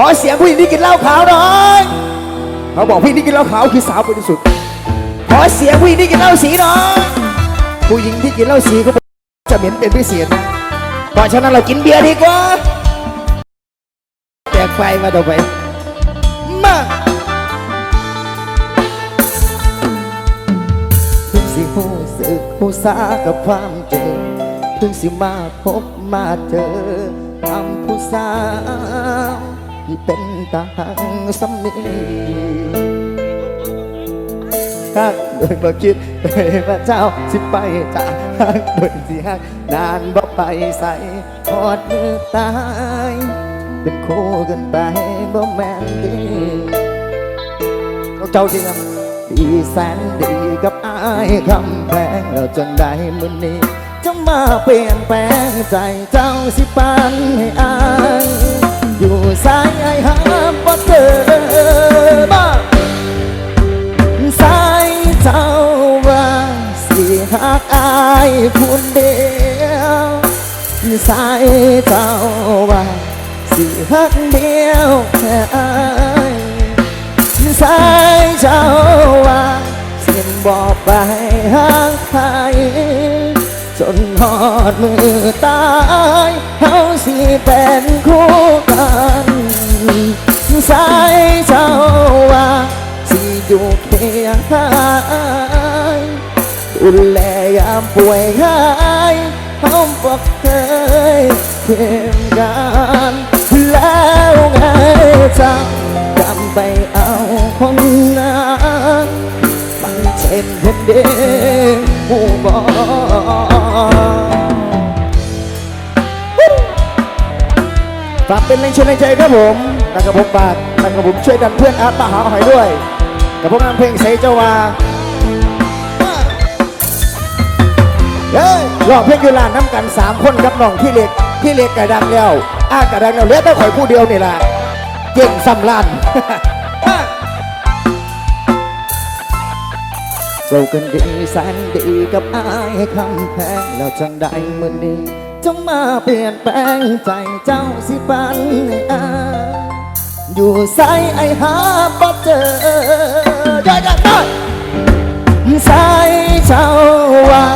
ขอเสียงผู้หญิงที่กินเหล้าขาวหน่อยเขาบอกผู้หญิงที่กินเหล้าขาวคือสาวบริสุทธิ์ขอเสียงผู้หญิงที่กินเหล้าสีหน่อยผู้หญิงที่กินเหล้าสีก็จะเหม็นเป็นพิเศษเพราะฉะนั้นเรากินเบียร์ดีกว่าแจกไฟมาต่อไปมาเพิ่งสิหูสึกหูสากับความเจ็บเพิ่งสิมาพบมาเจอความผู้สาว ที่เป็นตาหังสำนีฮักโดยบ่คิดเลยว่าเจ้าสิไปจากฮักโดยสิฮักนานบ่ไปใส่ทอดมือตาย เป็นคู่กันไปบ่แม่นดีเจ้าจริงครับดีแสนดีกับอายคำแพงแล้วจังได้มือนี้จะมาเปลี่ยนแปลงใจเจ้าสิปันให้อาย อยู่สายไอ้หาบ่เจอบ้าสายเจ้าว่าสิหักอายผู้เดียวสายเจ้าว่าสิหักเดียวแค่อายสายเจ้าว่าสิบอกไปห่างใครจนหอดมือตายเขาสิเป็นคู่ ดูแลยามป่วยหายเขาบอกเคยเพียงกันแล้วไงจ้าจำไปเอาคนนั้นมันเช่นเห็นเด้ผู้บอกฝากเป็นแรงเชียแรงใจครับผมแล้วก็ผมฝากแล้วก็ผมช่วยดันเพื่อนอาร์ตมหาหอยด้วย กับพวกงานเพลงเสเจ้าวา เฮ้ยร้องเพลงอยูลานน้ำกันสามคนกับน้องที่เล็กที่เล็กกระดังแล้วอากระดังแล้วเหลือแต่ข่อยผู้เดียวนี่แหละเก่งสำลัน เรากันดีแสนดีกับอายคำแพงแล้วจังได้มือนี้จงมาเปลี่ยนแปลงใจเจ้าสิปันให้อายอยู่ใสไอหาบ่เจอได้ได้ได้ใสเจ้าว่า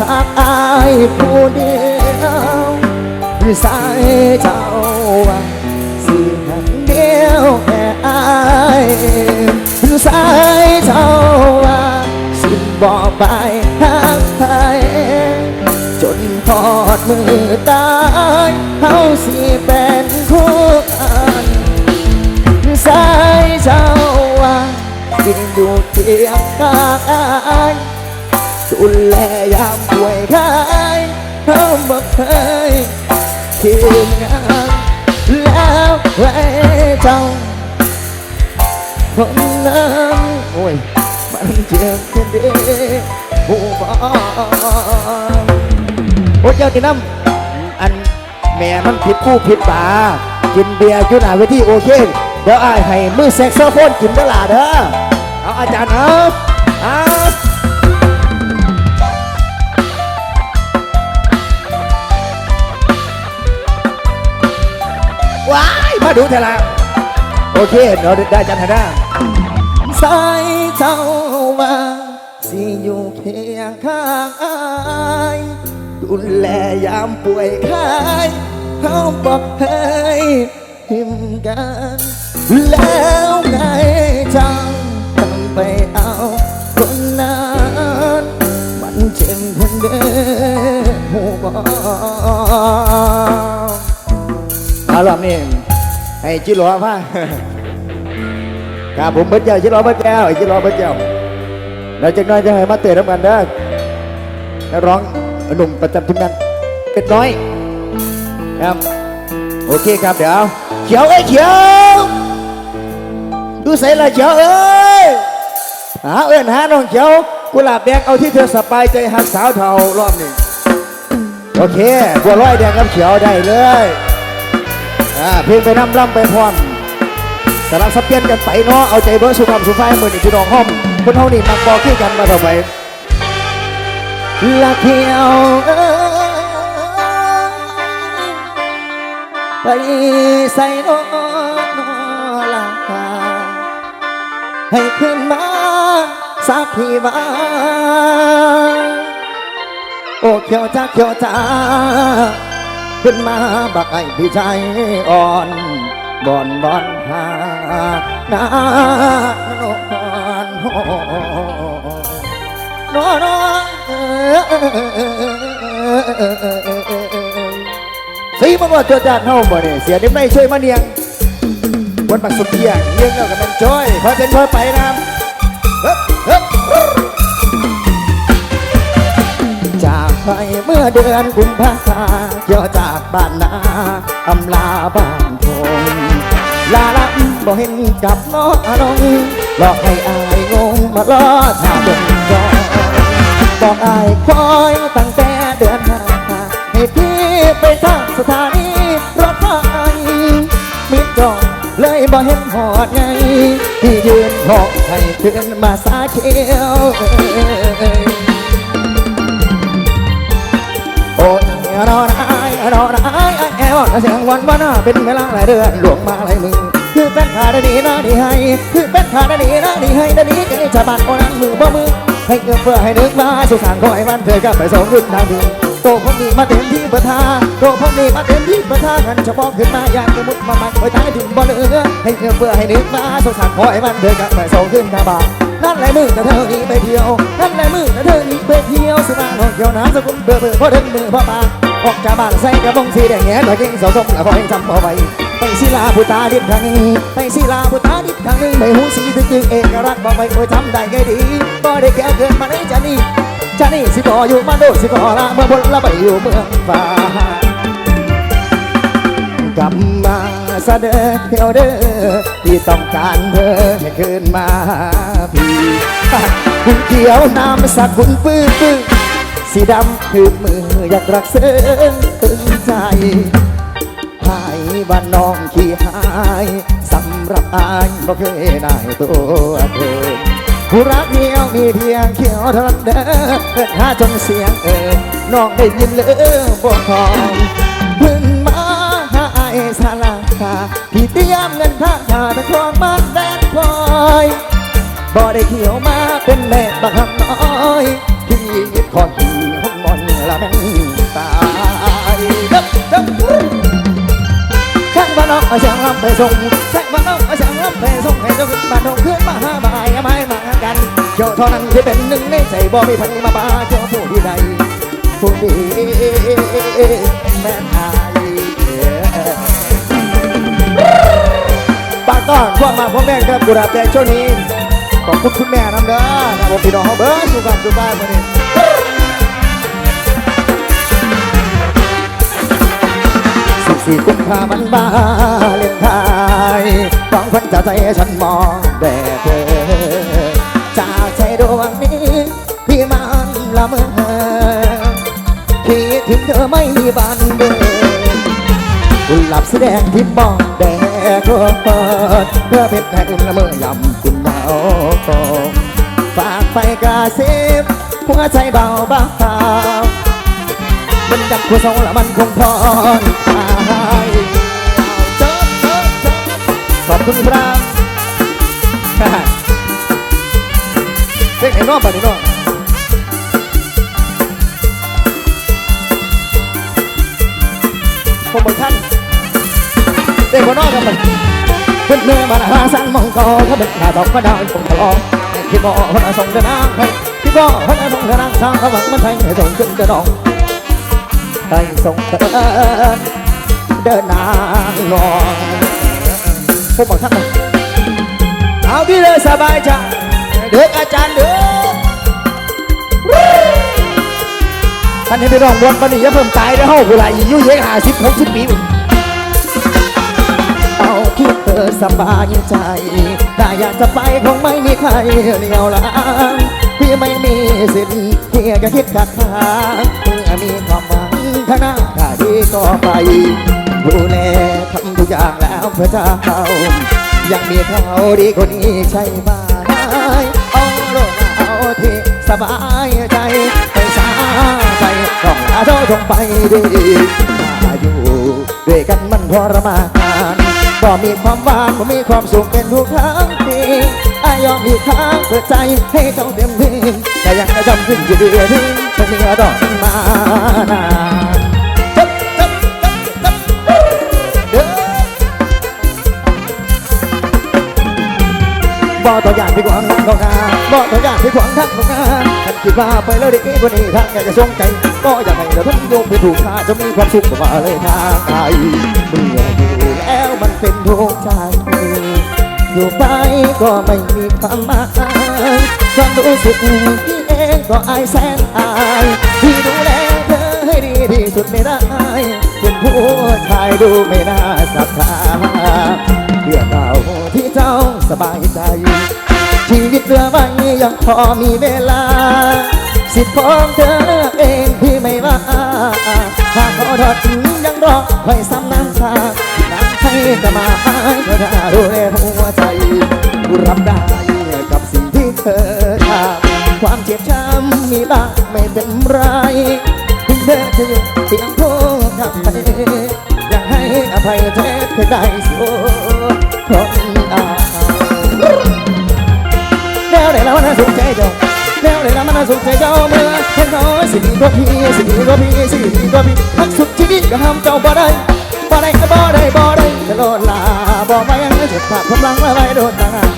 หักอายผู้เดียวใสเจ้าว่าสิหักเดียวแค่อายสายเท่าว่าสิบอกไปหากใครจนทอดมือตายเขาสิเป็นคู่กันสายเท่าว่าสิอยู่เคียงข้างอายดูแลยาม ป่วยไข้เขาบอกเคยเคียงานแล้วไว้เจ้าคนนั้นโอ้ยมันเจ็บแค่ดียวผู้บอกโอ้เจ้าที่น้ำอันแม่มันผิดคู่ผิดตากินเบียร์อยู่หน้าเวทีโอเค เดี๋ยวอายให้มือแซกโซโฟนกินเด้อล่ะเด้อเอาอาจารย์เอาเอา ว้ายมาดูเถอะละโอเคเดี๋ยวได้อาจารย์ให้ได้สายเจ้าว่าสิอยู่เคียงข้างอายดูแลยามป่วยไข้เขาบอกให้หิมกัน แล้วไงจ้าต้องไปเอาคนนั้นมันเจ็บเพันเด้อหูบอก เอาล่ะนี่ให้จิโร่พ่าครับผมเบิ้ลเจ้าชิลอเบิ้ลแก้วไอ้ชิลอเบิ้ลเจ้าเราจะน้อยจะให้มาเตะน้ำกันเด้อนักร้องหนุ่มประจำทีมงานเป็ดน้อยครับโอเคครับเดี๋ยวเขียวเอ้ยเขียวดูใส่ละเขียวเอ้ยหาเอิ้นหาน้องเขียวกุหลาบแดงเอาที่เธอสบายใจหักสาวเทารอบนี้โอเคบัวร้อยแดงกับเขียวได้เลย อ่าเพลงไปน้ำล่ำไปพร้อมสลับสับเปลี่ยนกันไปเนาะเอาใจเบิร์สุขภาพสุขภาพมือนี่พี่น้องห้อมคนเฮานี่มักบอกคือกันมาต่อไปละเขียวเอ้ยไปใส่โนนอลาให้ขึ้นมาสักทีว่าโอ้เขียวจ้าเขียวจ้า ขึ้นมาบักไอ้พี่ใจอ่อนบอนบอนหานานอนนอนสีมันว่าเจอจานเฮาบ่เนี่ยเสียด็กไม่ช่วยมาเนียงวันปักสุดเพียงเลี้ยงแล้วก็เป็นจ้อยพอเป็นพอไปนะเฮ้ยเฮ้ย ไปเมื่อเดือนกุมภาพันธ์เกี่ยวจากบ้านนาอำลาบ้านทงลาลับบ่เห็นกับน้องอนงหลอกให้อายงงมาล้อชาบนจอบอกอายคอยตั้งแต่เดือนหน้าให้พี่ไปทางสถานีรถไฟมิดจอดเลยบ่เห็นหอดไงที่ยืนหอกให้ขึ้นมาสาเขียว รอนะไอ้รอนะไอ้ไอ้แอวเสียงวันวันเป็นเวลาหลายเดือนหลวงมาหลายมือคือเป็นขาดดีนะดีให้คือเป็นขาดดีนะดีให้ดดีกันจะบัดโอนั้นมือบ่มือให้เอื้อเพื่อให้นึกมาสุสานคอยวันเธอกับไปส่งขึ้นทางดินโตพวกนี้มาเต็มที่ประทาโตพวกนี้มาเต็มที่ประทากันเฉพาะขึ้นมาอยากจะมุดมามันคอยท้ายถึงบ่เหลือให้เอื้อเพื่อให้นึกมาสุสานคอยวันเธอกับไปส่งขึ้นทางบ้านนั่นแหละมือแต่เธอหนีไปเที่ยวนั่นแหละมือแต่เธอหนีไปเที่ยวสุราหนองเกี่ยวน้ำสกุลเบื่อเบื่อเพราะถึงมือพ่อปาก ออกจากบ้านใส่กระบงสีแดงแง่ตัวเก่งเสาสมและพอให้จำเอาไว้ไปศิลาผู้ตาดิบทางนึ่งไปศิลาผู้ตาดิบทางนึ่งไม่หูสีถึงจึงเอกรักบอกไว้โอ้ยจำได้ไงดีบ่ได้แก่เกินมาในจานี่จานี่สิก่ออยู่มาโดสิก่อละเมื่อพ้นละไปอยู่เมืองฟ้ากลับมาเสด็จเที่ยวเด้อที่ต้องการเธอให้คืนมาพี่คุณเขียวน้ำสักคุณปื้อปื้อ สีดำคือมืออยากรักเสื้อตึงใจหายบ้านน้องขี้หายสำหรับอายบ่เคยได้ตัวเธอผู้รักเดียวมีเพียงเขียวเท่านั้นเด้อเกิดหาจนเสียงเอ่ยน้องได้ยินเลยบ่คอยเพิ่งมาหาไอ้สาลาพี่เตรียมเงินทางหาตะคองมาแดนคอยบ่ได้เขียวมาเป็นแม่บักคำ เอาช่างลำไปส่งช่างบ้านนอกเอาช่างลำไปส่งให้เจ้าขึ้นบ้านนอกขึ้นมาหาบ่ายไม้มากันเจ้าเท่านั้นที่เป็นหนึ่งในใจบ่มีใครมาบ้าเจ้าผู้ที่ใดผู้ดีแม่นอายปากต้อนพวกมาพ่อแม่ครับกุราบแดงช่วงนี้ขอบคุณคุณแม่น้ำเด้อนะผมพี่น้องเขาเบิ้งอยู่กันอยู่บ้านมาเนี่ สี่กุมภาพันธ์บาเลนไทยฟังควันจะใจฉันมองแต่เธอจากใจดวงนี้พี่มันละเมอคิดถึงเธอไม่มีบันเดินคุณหลับแสดงที่มองแดดก็เปิดเพื่อเป็นแห่งละเมอยำคุณเบาฝากไปกระซิบหัวใจเบาเบา มันดับหัวสองละมันคงพรตายเจ้าเจ้าเจ้าขอบคุณครับเด็กไอ้น้องป่ะนี่น้องผมบอกท่านเด็กคนนอกกันมันเพื่อนเมื่อมาหาสังมองกอเขาเป็นขาดอกก็ได้ผมทะเลาะที่บ่อพนัส่งเดินนางให้ที่บ่อพนัส่งเดินนางสร้างเขาหวังมันไทยให้ส่งขึ้นเดินนอง ให้ส่งเดินเดินนางนองผมบอกท่านนะเอาพี่เลยสบายใจเด็กอาจารย์เด้อท่านนี้ไปร้องบนปนีอย่าเพิ่มตายได้อเฮ้ากูไรอายุเยอะห้าสิบหกสิบปีเอาที่เธอสบายใจถ้าอยากจะไปคงไม่มีใครเหลียวหลังพี่ไม่มีสิทธิ์ที่จะคิดขัดขวางเมื่อมีคามหวังข้างหน้าถ้าดีก็ไป ดูแลทำทุกอย่างแล้วเพื่อเจ้ายังมีเขาดีคนนี้ใช่ไหมเอาโลกเอาที่สบายใจไปสาไปต้องลาเจ้าจงไปดีถ้าอยู่ด้วยกันมันทรมานก็มีความหวานก็มีความสุขเป็นทุกครั้งที่อายอมอีกครั้งเปิดใจให้เจ้าเต็มที่แต่ยังจะจำขึ้นอยู่ดีที่จะมีดอกมานา บ่ตัวอย่างที่หวังดอกนาบ่ตัวอย่างที่หวังทักดอกนาฉันคิดว่าไปแล้วดีกว่านี้ทางอยากจะสงใจก็อยากให้เราทั้งโยมไปถูกทางจะมีความสุขกว่าเลยทางไกลเมื่ออยู่แล้วมันเป็นทุกข์ใจอยู่ไปก็ไม่มีความหมายความรู้สึกที่เองก็อายแสนอายที่ดูแลเธอให้ดีที่สุดไม่ได้เป็นผู้ชายดูไม่น่าศรัทธาเรื่องราที่เจ้าสบายใจ ชีวิตเรือใบยังพอมีเวลา สิทธิ์ของเธอเองที่ไม่ว่าหากขอโทษยังรอไว้ซ้ำน้ำตาน้ำให้จะมาหายเธอถ้ดูแลหัวใจรับได้กับสิ่งที่เธอทำความเจ็บช้ำมีบ้างไม่เป็นไรถึงเธอจะอยู่เพียงพูดกับไปอยากให้อภัยเธอเธอได้สู้ สนใจเจ้าเมื่อเห็นน้อยสิดีกว่าพี่สิดีกว่าพี่สิดีกว่าพี่ทักสุดชีวิตก็ห้ามเจ้าบ่ได้บ่ได้ก็บ่ได้บ่ได้จะโดลาบ่ไปยังจะขากำลังไว้ไว้โดนต่าง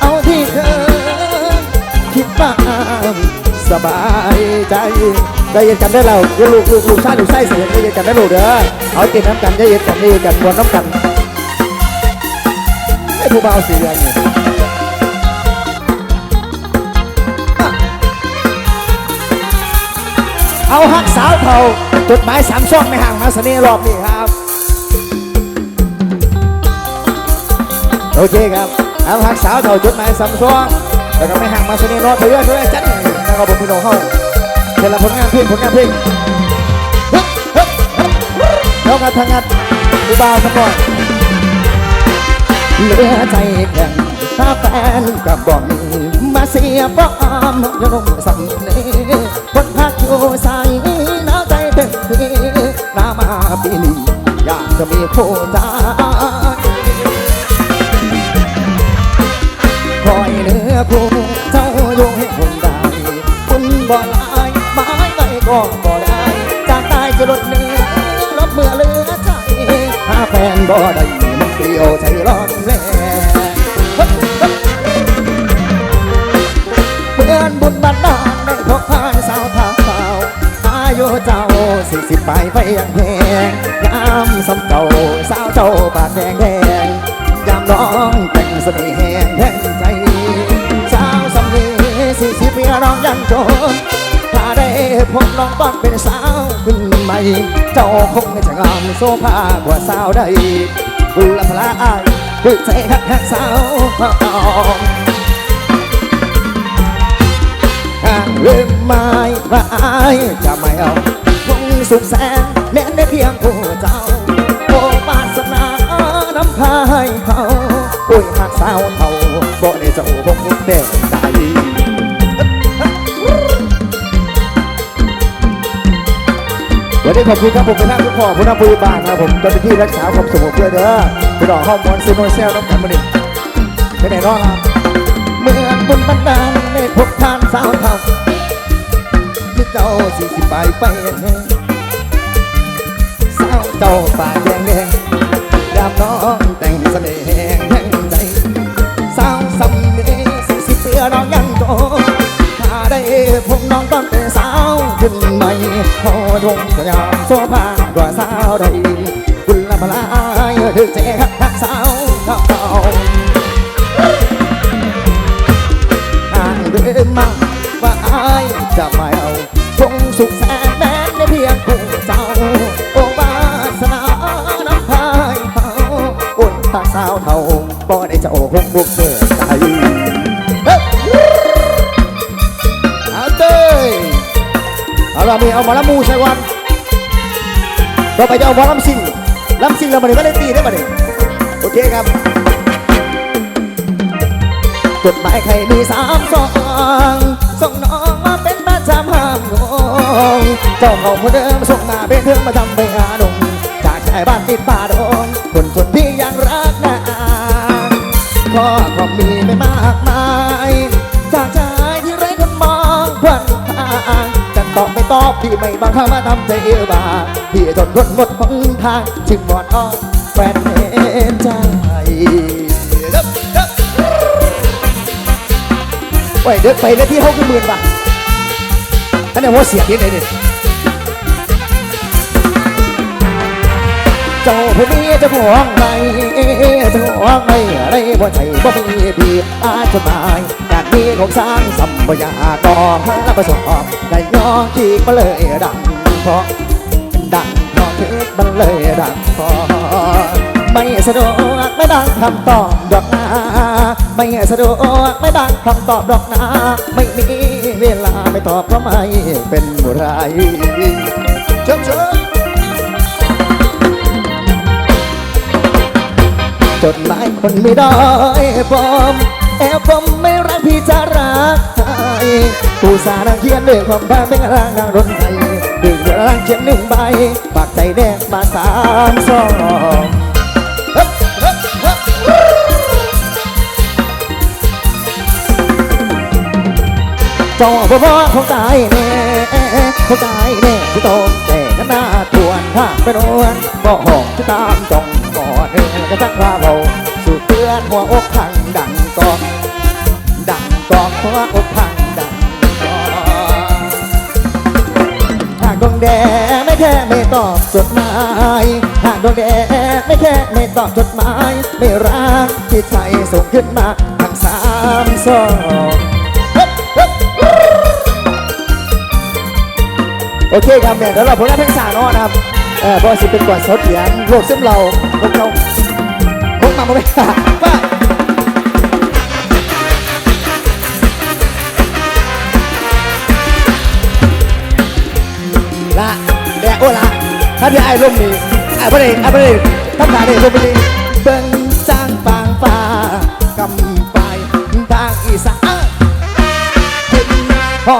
เอาที่เธอคิดบ้างสบายใจใจเย็นกันได้แล้วลูกลูกลูกชายลูกชายเสียใจเย็นกันได้ลูกเด้อเอาเก็บน้ำกันใจเย็นกันนี่กันบนน้ำกันให้ผู้เบาสีเรือง เอาฮักสาวเท่าจดหมายสามช่องในห่างมาสนีรอบนี้ครับ โอเคครับ เอาฮักสาวเท่าจดหมายสามช่องแล้วก็ไม่ห่างมาสนีรอบไปเรื่อยๆจัดนะครับผมพี่น้องเข้าเสร็จแล้วผลงานเพลงผลงานเพลงฮึบฮึบฮึบแล้วกันทางงานอุบาวสักหน่อยเหลือใจแข็งถ้าแฟนกับบอกมีมาเสียป้อมยงสำเนียคนพักอยู่ใส่น้ กจะมีผู้ใจคอยเนื้อคู่เจ้าอยู่ให้คนใดคุณบ่ลายไม้ไปก็บ่ได้จากตายจะลดเนื้อลบเมื่อเหลือใจถ้าแฟนบ่ได้มันเกลียวใจร้อน สี่สิบปไฟยังแหงยามสำเจ้าสาวเจ้าปากแดงแดงยามน้องแต่งเสน่ห์แหงแหงใจสาวสำนีสี่สิบปีน้องยังโจนถ้าได้พบน้องตอนเป็นสาวขึ้นใหม่เจ้าคงจะงามโซภากว่าสาวใดบุญละพลาอายด้วยใจหักหักสาวน้องห่างหรือไม่ว่าอายจะไม่เอา สุขแสนแม้ได้เพียงผู้เจ้าโอ้ปาสนาน้ำพายเขาโอ้ยหากสาวเท่าบ่ได้เจ้าคงเต็มใจวันนี้ขอบคุณครับผมเป็นหน้าทุกพ่อผู้นำผู้บานนะครับผมเจ้าหน้าที่รักษาความสงบเพื่อเด้อไปดอกข้องมูลซีโนเซลน้ำกันมาดิไปไหนรอดครับเมื่อบุญบันดาลได้พบทานสาวเท่าที่เจ้าสี่สิบปไปแน่สาว เจ้าป่าแดงแดงดาบน้องแต่งเสน่ห์แห่งแห่งใจสาวสำเนีสี่สิบปีน้องยังโตถ้าได้พบน้องตอนเป็นสาวขึ้นใหม่พอดงสยามโซภาด้วยสาวใดคุณละพลา ได้เจ้าคงบุกเกิดใจเฮ้ยอาเต้ยเอาละมีเอามาละมูใส่วันต่อไปจะเอาหมอลำซิ่งลำซิ่งเรามาเลยไม่ได้ตีได้มาเลยโอเคครับจดหมายใครมีสามสองส่งน้องมาเป็นประจำห้ามงงเจ้าเขาคนเดิมส่งมาเป็นเพื่อนมาทำไปหาหนุ่มจากใจายบ้านติดป่าดง มีไม่มากมายจากชายที่ไร้คนมองควันทางจะตอบไม่ตอบพี่ไม่บังคับมาทำใจเอบาพี่จนคนหมดหนทางจึงวอนอ้อแฟนเห็นใจโอ้เดินไปแล้วที่เขาคือหมื่นบาทอันนี้ว่าเสียงยังไงเนี่ย ผู้มีเจ้าของไม่เจ้าของไม่อะไรบ่ใจบ่มีพี่อาจจะตายการมีของสร้างสัมปยากรและประสบได้ยองที่มาเลยดังพราะดังพราะเพชรมันเลยดังพอไม่สะดวกไม่ดังคำตอบดอกนาไม่สะดวกไม่ดังคำตอบดอกนาไม่มีเวลาไม่ตอบเพราะไม่เป็นไรเชิญเชิญ จดหมายคนไม่ได้ปลอมแอบผมไม่รักพี่จะรักใครผู้สาห์เขียนด้วยความบ้าเป็นร่างนางรถไทยดึงร่างเขียนหนึ่งใบปากใจแดงมาสามสองจ้าพ่อพ่อเขาตายแน่เขาตายแน่ที่โตแต่ก็น่าทวนถ้าไปโดนบ่หอกที่ตามจ้อง ก่อนเออก็จักว่าเราสู่เพื่อนหัวอกพังดังกองดังกองหัวอกพังดังกองหากดวงแดงไม่แค่ไม่ตอบจดหมายหากดวงแดงไม่แค่ไม่ตอบจดหมาย ไม่รักที่ใจส่งขึ้นมาทั้งสามสองโอเคครับเนี่ยเดี๋ยวเราผลงานเพลงสาวนอนะครับเออพราะว่าสิเป็นก่อนเสาเถียงโลกซึมเราพวกเรา พวกมาไม่ขาว่าละแดโอละถ้าที่ไอ้ร่มนี่ไอ้ประเด็นไอ้ประเด็นทำงานในร่มนี่เบิ่งจางฟางฟ้ากำไปทางอีสานกินหอ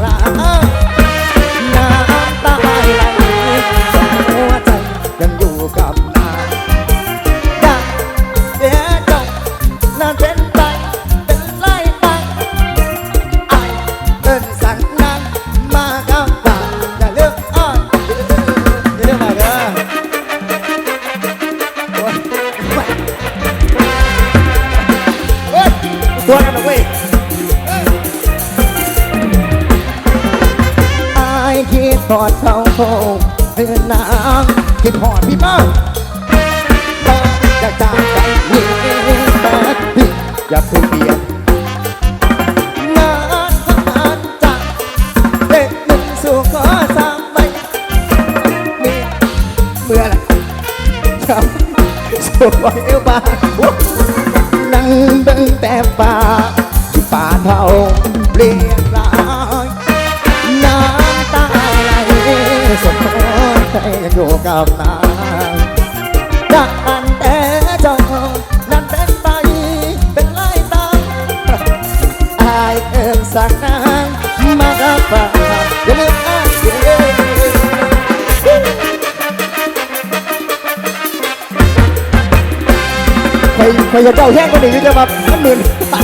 เสู่ไว้เอวบานั่งเบิ่งแต่ป่าที่ป่าเท่าเรียกรายน้ำตาไหลสมหัวใจยังอยู่กับนา ใครจะเจ้าแห้งก็หนีจะมาพันหมื่นเอา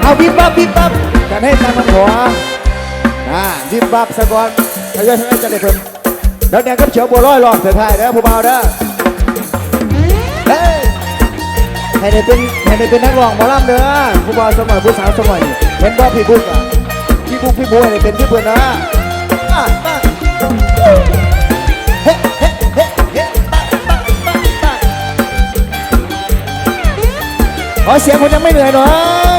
เอาวิบวับวิบวับกันให้ตามมันหัวอ่าวิบวับสะก่อนทยอยทยอยจะได้เพิ่มแล้วแดงกับเฉียวบัวลอยรอบเสือไทายเด้อผู้เบาเด้อเฮ้ยให้ได้เป็นให้ได้เป็นนักร้องหมอลำเด้อผู้เบาสมัยผู้สาวสมัยเห็นว่าพี่บุ๊กอะพี่บุ๊กพี่บุ๊กให้ได้เป็นพี่เพื่อนนะ ขอเสียงคนยังไม่เหนื่อยหน่อย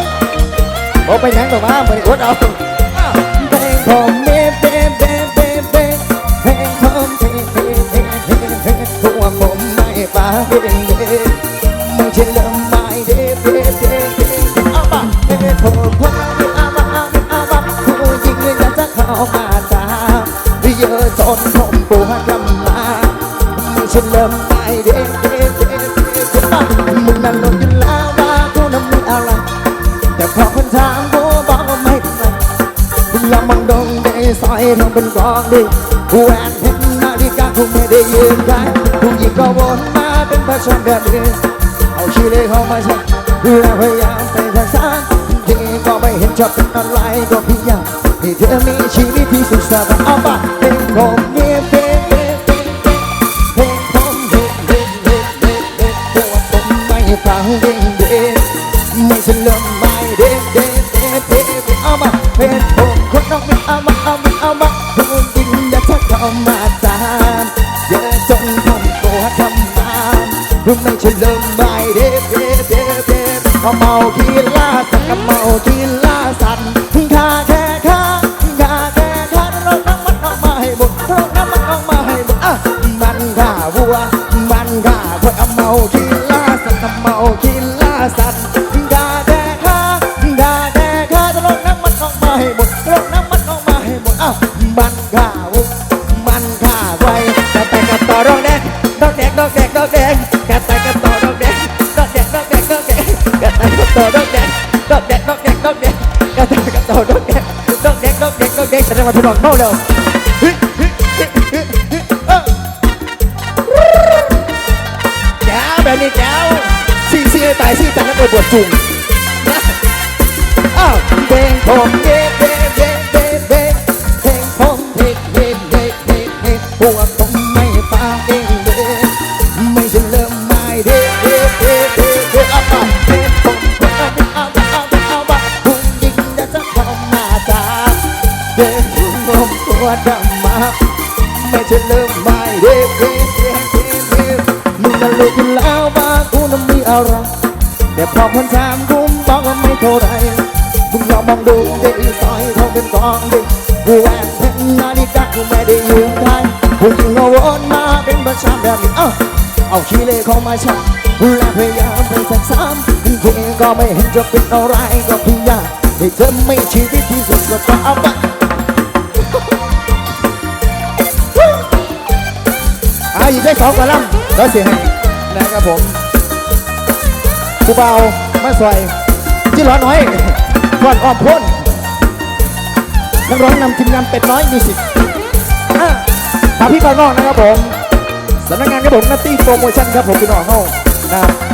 โอ้ไปหนังต่อมาเหมือนอดเอาเพลงผมเบ้เบ้เบ้เบ้เบ้เพลงผมเพลงเพลงเพลงเพลงเพลงตัวผมไม่ปาเด้งเด้ม่ใช่เริ่มไม่เด้เด้เด้เด้เอามาเพลงผมคนเอามาเอามาเอาผู้หญิงอยากจะเข้ามาตามเยอะจนผมปวดกำมาม่ใช่เริ่ม อยน้องเป็นกองดิแหวนเห็นนาฬิกาคงไม่ได้ยืนกันผู้หญิงก็วนมาเป็นประชาแบบนี้เอาชีเลยเข้ามาใช้แล้วพยายามไปทางซ้ายทีก็ไม่เห็นจะเป็นอะไรก็พยายามให้เธอมีชีวิตที่สุขสบายเอาปะเป็นผม ไม่ใช่เรื่อ งดอกแดงดอกแดงดอกแดงแต่แต่กับต่อดอกแดงดอกแดงด พอคนถามกูบอกว่าไม่เท่าไรมึงลองมองดูได้ซอยทองเป็นกองดิกูแหวนเพชรนาฬิกากูไม่ได้ยืมใครผู้หญิงก็วนมาเป็นประชาแบบนี้เอ้าเอาขี้เล่เข้ามาชักและพยายามเป็นสักสามทีก็ไม่เห็นจะเป็นอะไรก็พยายามให้เธอไม่ชีวิตที่สุดก็เอาไปอะอีกได้สองกระลำแล้วเสียงนะครับผมผู้เบา มาสวยที่ร้อนน้อยก่อนอ้อมพ้นนักร้องนำทีมงานเป็ดน้อยมิวสิกตาพี่บางนอกนะครับผมสำนักงานครับผมนัตตี้โปรโมชั่นครับผมพี่น้องเฮานะครับ